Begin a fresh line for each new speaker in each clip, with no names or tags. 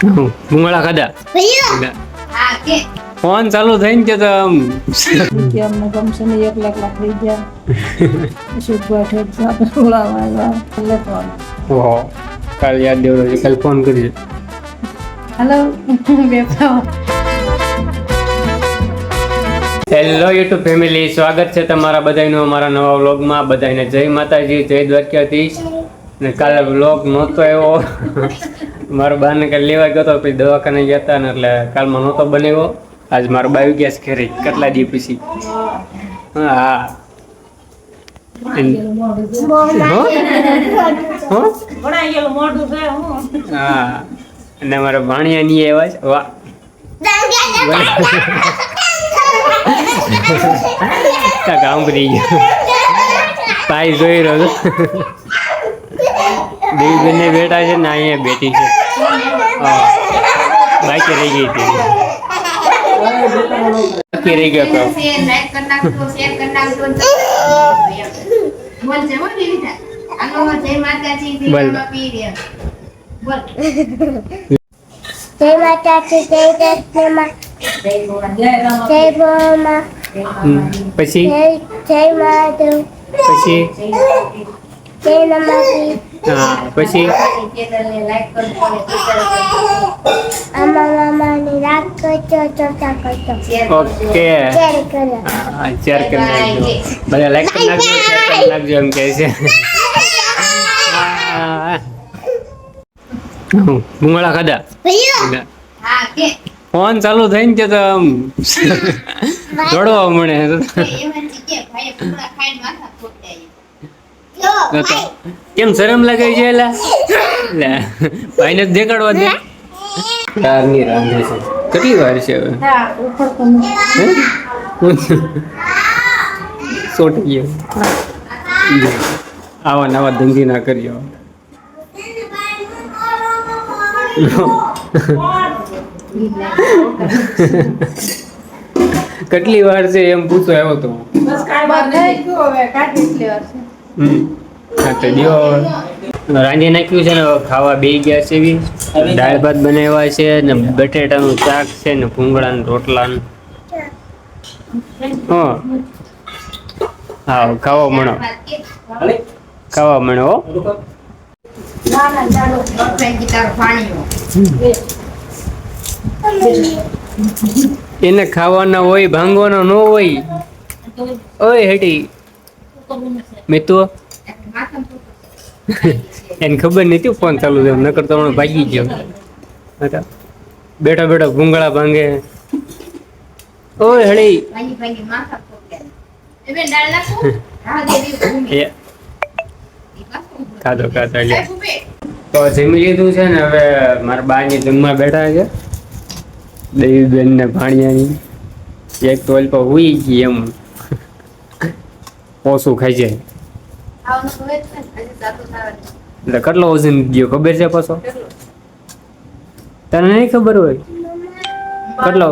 ભૂંગળા ખાધા? ફોન ચાલુ થઈને કે તો આમ
અમને ગમશે નહીં એકલા એકલા થઈ ગયા. સાથે બોલાવા એટલે ફોન
ઓહો કાલ યાદ દેવડો કાલ ફોન કરજો
હેલો બેઠા.
હેલો યુટ્યુબ ફેમિલી સ્વાગત છે તમારા બધાનું અમારા નવા વ્લોગમાં. બધાને જય માતાજી જય દ્વારકાધીશ. ને કાલે વ્લોગ નહોતો આવ્યો. મારો બાને કાલે લેવા ગયો તો પછી દવાખાને ગયા હતા ને એટલે કાલમાં નહોતો બનાવ્યો. આજ મારો બાવી ગેસ ઘરે, કેટલા દી પછી? હા. હો? અને અમારા ભાણિયા આવ્યા છે. વાહ. કાંઈક આંબરી ગયું. જોઈ રહ્યો છું બંને બેઠા છે ને અહીંયા બેઠી છે. હા. બાકી રહી ગઈ હતી. બાકી રહી ગયો
બોલ જય માતાજી
જય માતાજી જય બોમાં
હમ. પછી?
જય જય મહાદેવ
પછી?
જય નમાજી
હા પછી
ચેનલને લાઈક કરજો અને શેર કરજો
આમા મામાની રાખ કરજો ચોથા કરજો
ઓકે
શેર કરો
હા શેર કરી નાખજો બધા લાઈક કરી નાખજો શેર કરી નાખજો એમ કહે છે. ભૂંગળા ખાધા
હા કે.
ફોન ચાલુ થઈને કે તો આમ દોડવા મળે
એમાં કે ભાઈ ટુકડા ખાઈને માથા ફોટ્યા
તો કેમ શરમ લાગે છે એલા? લે ભાઈને જ દેખાડવા દે. ચારની રાંધે છે. કેટલી વાર છે હવે?
હા ઉપર તો
હે? સોટી ગયો. આવા નવા ધંધી ના કર્યો કેટલી વાર છે એમ પૂછો આવ્યો તો?
બસ કાઈ વાર હવે કાઢી જ લેવા છે.
હા, તો દિયો રાંધી નાખ્યું છે ને ખાવા બે ગયા છે એવી દાળ ભાત બનાવ્યા છે ને, બટેટાનું શાક છે ને, ભૂંગળાનું રોટલાનું. હા. હા, ખાવા મણો ખાવા
મણો
એને ખાવાના હોય, ભાંગવાનો ન હોય. ઓય, હેટી. મિતુ એને ખબર નથી ફોન ચાલુ થયો નકર તો હમણાં ભાગી ગયો. હતા બેઠા બેઠા ભૂંગળા ભાંગે. ઓય હળી. ખાધો ખાધો તો જમી લીધું છે ને હવે મારા બાની જમવા બેઠા છે. દેવીબેન ને. ભાણિયાની એક તો ઓલ પર હુઈ ગઈ એમ. ઓછું ખાઈ જાય. એટલે કેટલો વજન ગયો? ખબર છે પાછો? તને નહીં ખબર હોય? કેટલો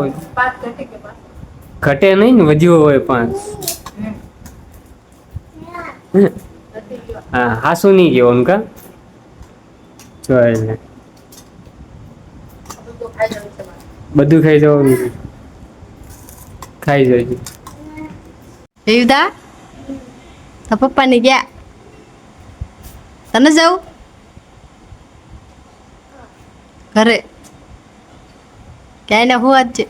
ઘટી
નહીં ને, વધ્યો હોય પાંચ. હા, હાસુ નહીં કહેવાનું કા? જો એટલે.
બધું ખાઈ
જવાનું. ખાઈ જાય
દેવદા પપ્પા ને ગયા. તને જવું ઘરે. ક્યાંય ને હું જ છે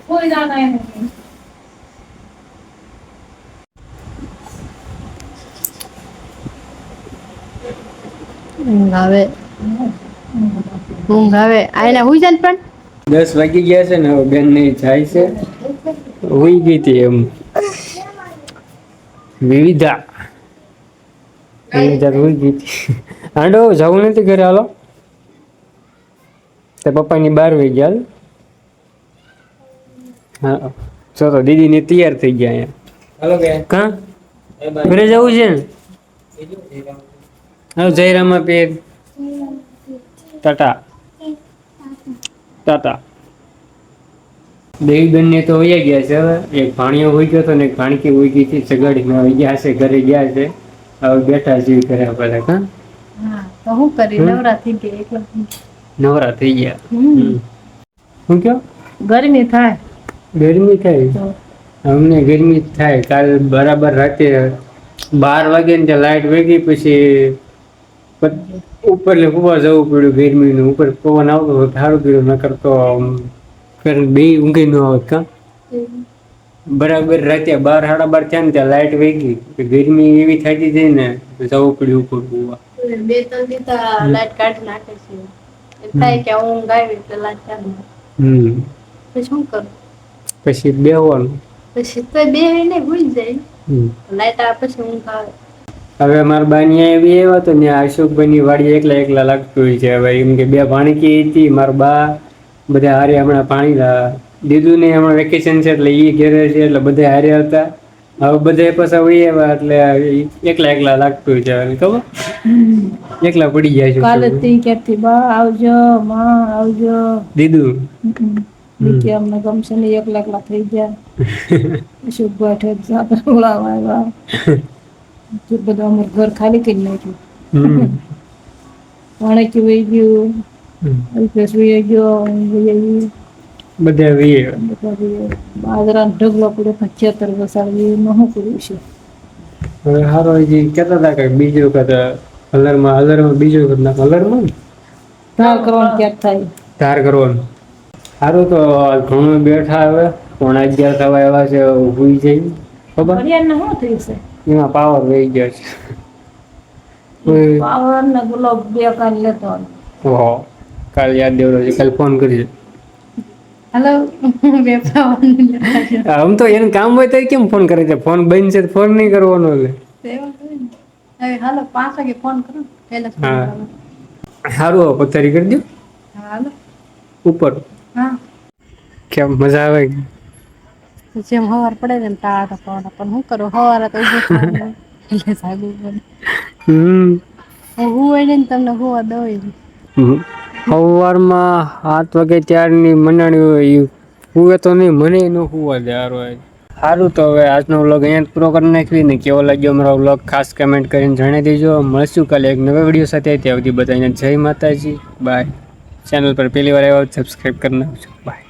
ઊંઘ આવે. ઊંઘ આવે. હુઈ જાય પણ?
દસ વાગી ગયા છે ને હવે બેન નહીં જાય છે. હોઈ ગઈ હતી એમ. વિવિધા. વિવિધા હુઈ ગઈ હતી. હાંડો જવું નથી ઘરે હાલો. તે પપ્પાની બાર વાગી ગયા. હા. ચલો તો દીદી ને તૈયાર થઈ ગયા અહીંયા.
કા.
ઘરે જવું છે ને? હાલો જયરામા પેર ટાટા. ટાટા. દેવીબેનને બંને તો વયા ગયા છે હવે. એક ભાણિયો હોઈ ગયો હતો ને એક ભાણકી હોઈ ગઈ હતી. સગાડીમાં આવી ગયા છે ઘરે ગયા છે. હવે બેઠા જેવી કર્યા બધા કા
હા? તો હું કરી નવરા થઈ ગયા એકલા.
નવરા થઈ ગયા. હું કયો?
ગરમી થાય.
ગરમી થાય? અમને ગરમી થાય. કાલ બરાબર રાતે બાર વાગે ને ત્યાં લાઇટ વેગી પછી ઉપર લે ઊભા જવું પડ્યું ગરમીનું. ઉપર પવન આવતો હતો પીડ્યું ન નકર તો ફેર બે ઊંઘી ન આવત કાં? બરાબર રાતે બાર સાડા બાર થયા ને ત્યાં લાઇટ વેગી. ગરમી એવી થતી હતી ને જવું પડ્યું ઉપર.
બે ત્રણ દીધા લાઈટ કાઢી નાખે છે. થાય કે ઊંઘ આવી એટલે લાઈટ કાઢી
હમ.
પછી શું કરું?
પછી બેહવાનું.
પછી તો બે ને ભૂલી જાય.
હમ.
આવે પછી ઊંઘ આવે.
હવે મારા બાની એવી એવા તો ને અશોકભાઈની વાડી એકલા એકલા લાગતું હોય છે. હવે એમ કે બે ભાણકી હતી મારા બા બધા હારે હમણાં પાણી લા- ને હમણાં વેકેશન છે એટલે એ ઘેરે છે એટલે બધા હાર્યા હતા. હવે બધા પાછા વહી આવ્યા એટલે એકલા એકલા લાગતું છે ખબર? એકલા પડી જાય
કાલે
છે
તી ક્યાંથી બા આવજો માં આવજો.
દીદુ?
કે અમને ગમશે ને એકલા એકલા થઈ ગયા. અશોકભાઈ બેઠે જાતા બોલાવા આવ્યા. તે બધું અમારું ઘર ખાલી કરી નાખ્યું.
પાણી
વાણેકી વહી ગયું. ગયો વહી.
બધા આવ્યા.
બાજરાનો ઢગલો પડે પણ ખેતર વસાડી એમાં શું કર્યું છે?
હવે હારો હજી કહેતા હતા કે બીજું કહેતા કલરમાં કલરમાં બીજું કહેતા કલરમાં ને
ધાર કરવાનું ક્યાંક થાય.
ધાર કરવાનું. સારું તો ઘણું બેઠા હવે પોણા અગિયાર થવા એવા છે હુઈ જઈ ખબર?
શું થયું છે?
એમાં પાવર વહી ગયો છે.
પાવર ને ગુલાબ બે કાલ લેતો
કાલ યાદ દેવડો છે કાલ ફોન કરજો.
હાલો
આમ તો એનું કામ હોય તો કેમ ફોન કરે છે? ફોન બંધ છે ફોન નહીં કરવાનો એટલે
હાલો પાંચ વાગે ફોન કરો. પહેલા
હા.
કરો.
સારું પથારી કરી દો
હાલો.
ઉપર.
હા.
કેમ મજા આવે?
જેમ હવાર પડે ને ટાટા પવન પણ શું કરું? હવારે તો એટલે પડે.
હમ.
હું હોય ને તમને હોવા દઉં.
સવારમાં સાત વાગે ત્યારની મનાણી હોય હુવે તો નહીં, મને ન હુવા દે હારો સારું તો હવે આજનો વ્લોગ અહીંયા પૂરો કરી નાખવી ને કેવો લાગ્યો અમારો વ્લોગ ખાસ કમેન્ટ કરીને જણાવી દેજો. મળશું કાલે એક નવા વીડિયો સાથે. ત્યાં સુધી બધાને જય માતાજી. બાય ચેનલ પર પહેલી વાર આવ્યા સબસ્ક્રાઈબ કરી નાખજો. બાય